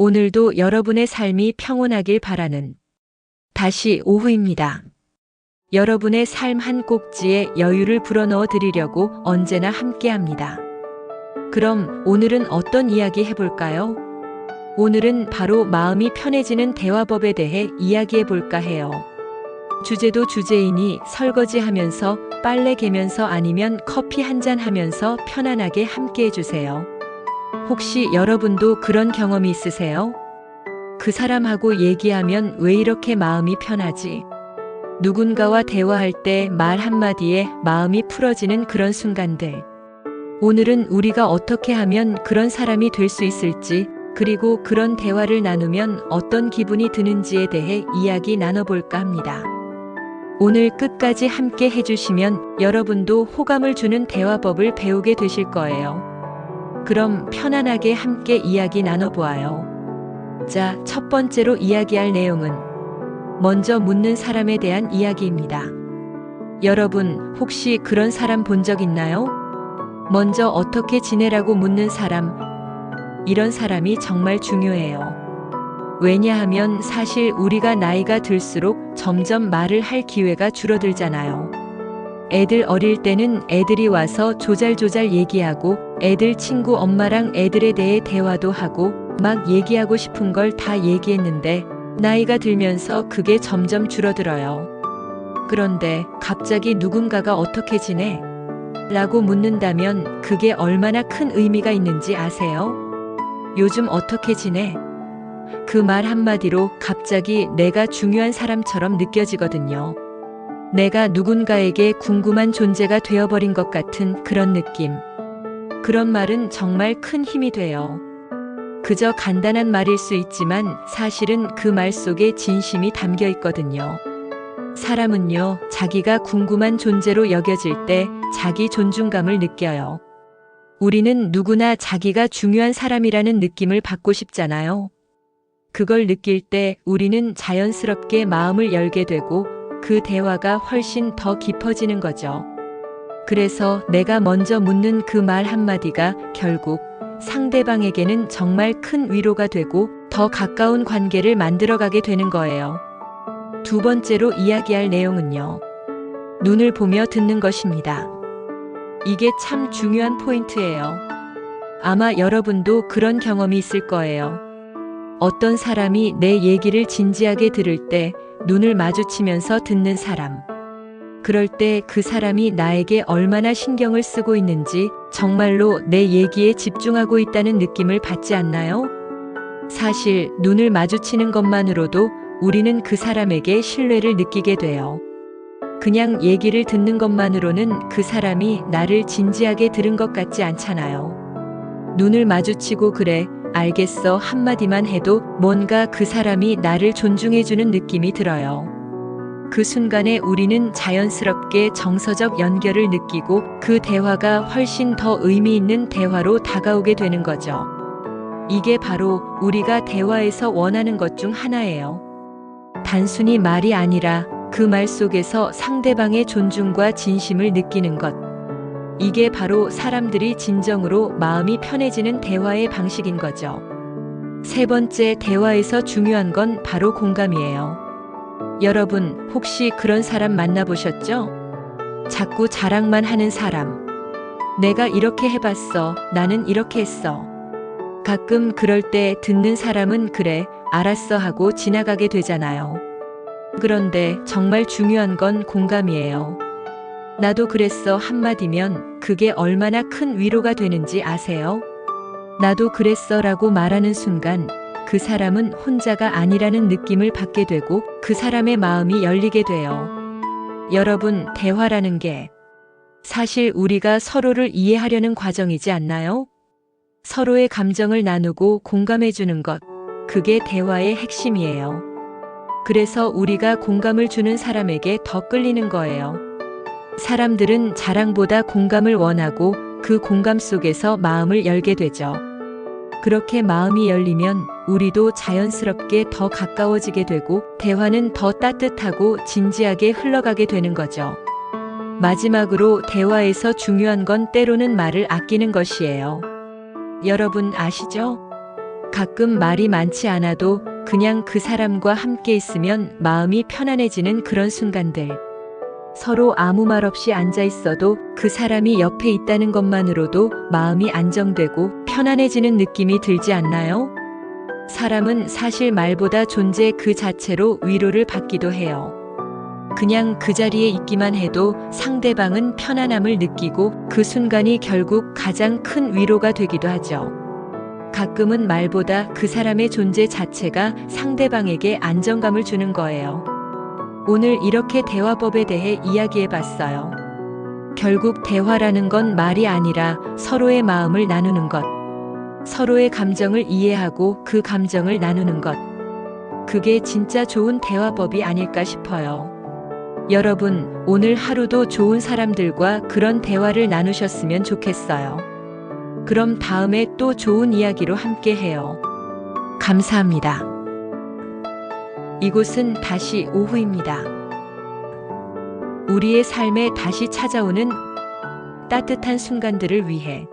오늘도 여러분의 삶이 평온하길 바라는 다시 오후입니다. 여러분의 삶 한 꼭지에 여유를 불어넣어 드리려고 언제나 함께 합니다. 그럼 오늘은 어떤 이야기 해볼까요? 오늘은 바로 마음이 편해지는 대화법에 대해 이야기해 볼까 해요. 주제도 주제이니 설거지 하면서 빨래 개면서 아니면 커피 한 잔 하면서 편안하게 함께 해주세요. 혹시 여러분도 그런 경험이 있으세요? 그 사람하고 얘기하면 왜 이렇게 마음이 편하지? 누군가와 대화할 때 말 한마디에 마음이 풀어지는 그런 순간들. 오늘은 우리가 어떻게 하면 그런 사람이 될 수 있을지, 그리고 그런 대화를 나누면 어떤 기분이 드는지에 대해 이야기 나눠볼까 합니다. 오늘 끝까지 함께 해주시면 여러분도 호감을 주는 대화법을 배우게 되실 거예요. 그럼 편안하게 함께 이야기 나눠보아요. 자, 첫 번째로 이야기할 내용은 먼저 묻는 사람에 대한 이야기입니다. 여러분, 혹시 그런 사람 본 적 있나요? 먼저 어떻게 지내라고 묻는 사람. 이런 사람이 정말 중요해요. 왜냐하면 사실 우리가 나이가 들수록 점점 말을 할 기회가 줄어들잖아요. 애들 어릴 때는 애들이 와서 조잘조잘 얘기하고 애들 친구 엄마랑 애들에 대해 대화도 하고 막 얘기하고 싶은 걸 다 얘기했는데 나이가 들면서 그게 점점 줄어들어요. 그런데 갑자기 누군가가 어떻게 지내? 라고 묻는다면 그게 얼마나 큰 의미가 있는지 아세요? 요즘 어떻게 지내? 그 말 한마디로 갑자기 내가 중요한 사람처럼 느껴지거든요. 내가 누군가에게 궁금한 존재가 되어버린 것 같은 그런 느낌. 그런 말은 정말 큰 힘이 돼요. 그저 간단한 말일 수 있지만 사실은 그 말 속에 진심이 담겨 있거든요. 사람은요, 자기가 궁금한 존재로 여겨질 때 자기 존중감을 느껴요. 우리는 누구나 자기가 중요한 사람이라는 느낌을 받고 싶잖아요. 그걸 느낄 때 우리는 자연스럽게 마음을 열게 되고 그 대화가 훨씬 더 깊어지는 거죠. 그래서 내가 먼저 묻는 그 말 한마디가 결국 상대방에게는 정말 큰 위로가 되고 더 가까운 관계를 만들어가게 되는 거예요. 두 번째로 이야기할 내용은요. 눈을 보며 듣는 것입니다. 이게 참 중요한 포인트예요. 아마 여러분도 그런 경험이 있을 거예요. 어떤 사람이 내 얘기를 진지하게 들을 때 눈을 마주치면서 듣는 사람. 그럴 때 그 사람이 나에게 얼마나 신경을 쓰고 있는지 정말로 내 얘기에 집중하고 있다는 느낌을 받지 않나요? 사실 눈을 마주치는 것만으로도 우리는 그 사람에게 신뢰를 느끼게 돼요. 그냥 얘기를 듣는 것만으로는 그 사람이 나를 진지하게 들은 것 같지 않잖아요. 눈을 마주치고 그래, 알겠어 한마디만 해도 뭔가 그 사람이 나를 존중해주는 느낌이 들어요. 그 순간에 우리는 자연스럽게 정서적 연결을 느끼고 그 대화가 훨씬 더 의미 있는 대화로 다가오게 되는 거죠. 이게 바로 우리가 대화에서 원하는 것 중 하나예요. 단순히 말이 아니라 그 말 속에서 상대방의 존중과 진심을 느끼는 것. 이게 바로 사람들이 진정으로 마음이 편해지는 대화의 방식인 거죠. 세 번째 대화에서 중요한 건 바로 공감이에요. 여러분, 혹시 그런 사람 만나보셨죠? 자꾸 자랑만 하는 사람. 내가 이렇게 해봤어. 나는 이렇게 했어. 가끔 그럴 때 듣는 사람은 그래, 알았어 하고 지나가게 되잖아요. 그런데 정말 중요한 건 공감이에요. 나도 그랬어 한마디면 그게 얼마나 큰 위로가 되는지 아세요? 나도 그랬어 라고 말하는 순간 그 사람은 혼자가 아니라는 느낌을 받게 되고 그 사람의 마음이 열리게 돼요. 여러분, 대화라는 게 사실 우리가 서로를 이해하려는 과정이지 않나요? 서로의 감정을 나누고 공감해 주는 것, 그게 대화의 핵심이에요. 그래서 우리가 공감을 주는 사람에게 더 끌리는 거예요. 사람들은 자랑보다 공감을 원하고 그 공감 속에서 마음을 열게 되죠. 그렇게 마음이 열리면 우리도 자연스럽게 더 가까워지게 되고 대화는 더 따뜻하고 진지하게 흘러가게 되는 거죠. 마지막으로 대화에서 중요한 건 때로는 말을 아끼는 것이에요. 여러분 아시죠? 가끔 말이 많지 않아도 그냥 그 사람과 함께 있으면 마음이 편안해지는 그런 순간들. 서로 아무 말 없이 앉아 있어도 그 사람이 옆에 있다는 것만으로도 마음이 안정되고 편안해지는 느낌이 들지 않나요? 사람은 사실 말보다 존재 그 자체로 위로를 받기도 해요. 그냥 그 자리에 있기만 해도 상대방은 편안함을 느끼고 그 순간이 결국 가장 큰 위로가 되기도 하죠. 가끔은 말보다 그 사람의 존재 자체가 상대방에게 안정감을 주는 거예요. 오늘 이렇게 대화법에 대해 이야기해 봤어요. 결국 대화라는 건 말이 아니라 서로의 마음을 나누는 것. 서로의 감정을 이해하고 그 감정을 나누는 것. 그게 진짜 좋은 대화법이 아닐까 싶어요. 여러분, 오늘 하루도 좋은 사람들과 그런 대화를 나누셨으면 좋겠어요. 그럼 다음에 또 좋은 이야기로 함께 해요. 감사합니다. 이곳은 다시 오후입니다. 우리의 삶에 다시 찾아오는 따뜻한 순간들을 위해